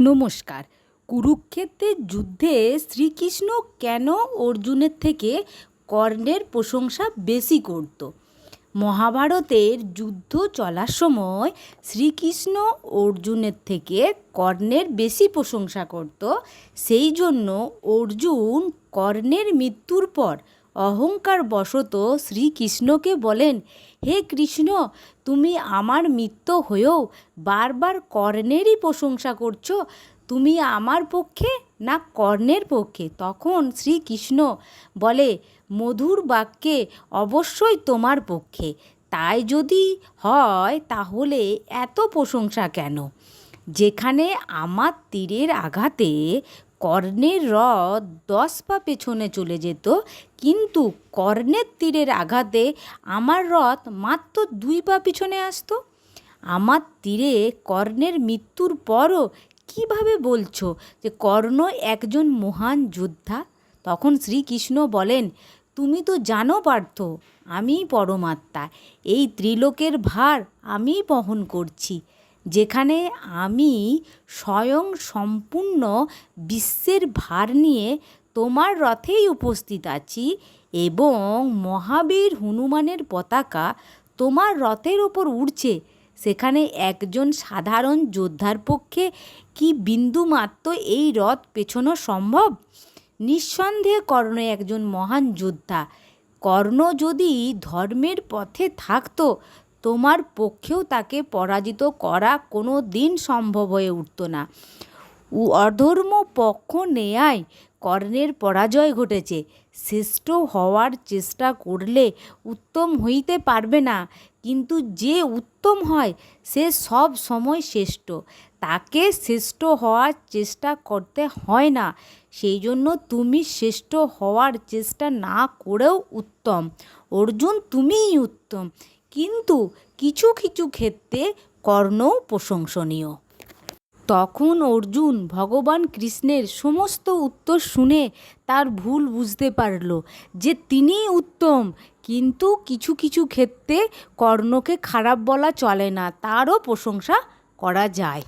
নমস্কার। কুরুক্ষেত্রের যুদ্ধে শ্রীকৃষ্ণ কেন অর্জুনের থেকে কর্ণের প্রশংসা বেশি করত? মহাভারতের যুদ্ধ চলার সময় শ্রীকৃষ্ণ অর্জুনের থেকে কর্ণের বেশি প্রশংসা করত, সেই জন্য অর্জুন কর্ণের মৃত্যুর পর অহংকার বশত শ্রীকৃষ্ণকে বলেন, হে কৃষ্ণ, তুমি আমার মৃত্যু হয়েও বারবার কর্ণেরই প্রশংসা করছ। তুমি আমার পক্ষে না কর্ণের পক্ষে? তখন শ্রীকৃষ্ণ বলে, মধুর বাক্যে অবশ্যই তোমার পক্ষে। তাই যদি হয়, তাহলে এত প্রশংসা কেন? যেখানে আমার তীরের আঘাতে কর্ণের রথ দশ পা পেছনে চলে যেত, কিন্তু কর্ণের তীরের আঘাতে আমার রথ মাত্র দুই পা পিছনে আসতো। আমার তীরে কর্ণের মৃত্যুর পরও কীভাবে বলছো যে কর্ণ একজন মহান যোদ্ধা? তখন শ্রীকৃষ্ণ বলেন, তুমি তো জানো পার্থ, আমিই পরমাত্মা, এই ত্রিলোকের ভার আমিই বহন করছি। যেখানে আমি স্বয়ং সম্পূর্ণ বিশ্বের ভার নিয়ে তোমার রথেই উপস্থিত আছি এবং মহাবীর হনুমানের পতাকা তোমার রথের ওপর উড়ছে। সেখানে একজন সাধারণ যোদ্ধার পক্ষে কি বিন্দুমাত্র এই রথ পেছনো সম্ভব? নিঃসন্দেহে কর্ণ একজন মহান যোদ্ধা। কর্ণ যদি ধর্মের পথে থাকতো তোমার পক্ষেও তাকে পরাজিত করা কোনো দিন সম্ভব হয়ে উঠতো না। অধর্ম পক্ষ নেয়ায় কর্ণের পরাজয় ঘটেছে। শ্রেষ্ঠ হওয়ার চেষ্টা করলে উত্তম হইতে পারবে না, কিন্তু যে উত্তম হয় সে সব সময় শ্রেষ্ঠ। তাকে শ্রেষ্ঠ হওয়ার চেষ্টা করতে হয় না, সেই জন্য তুমি শ্রেষ্ঠ হওয়ার চেষ্টা না করেও উত্তম। অর্জুন তুমিই উত্তম। কিন্তু কিছু কিছু ক্ষেত্রে কর্ণও প্রশংসনীয়। তখন অর্জুন ভগবান কৃষ্ণের সমস্ত উত্তর শুনে তার ভুল বুঝতে পারল যে তিনিই উত্তম, কিন্তু কিছু কিছু ক্ষেত্রে কর্ণকে খারাপ বলা চলে না, তারও প্রশংসা করা যায়।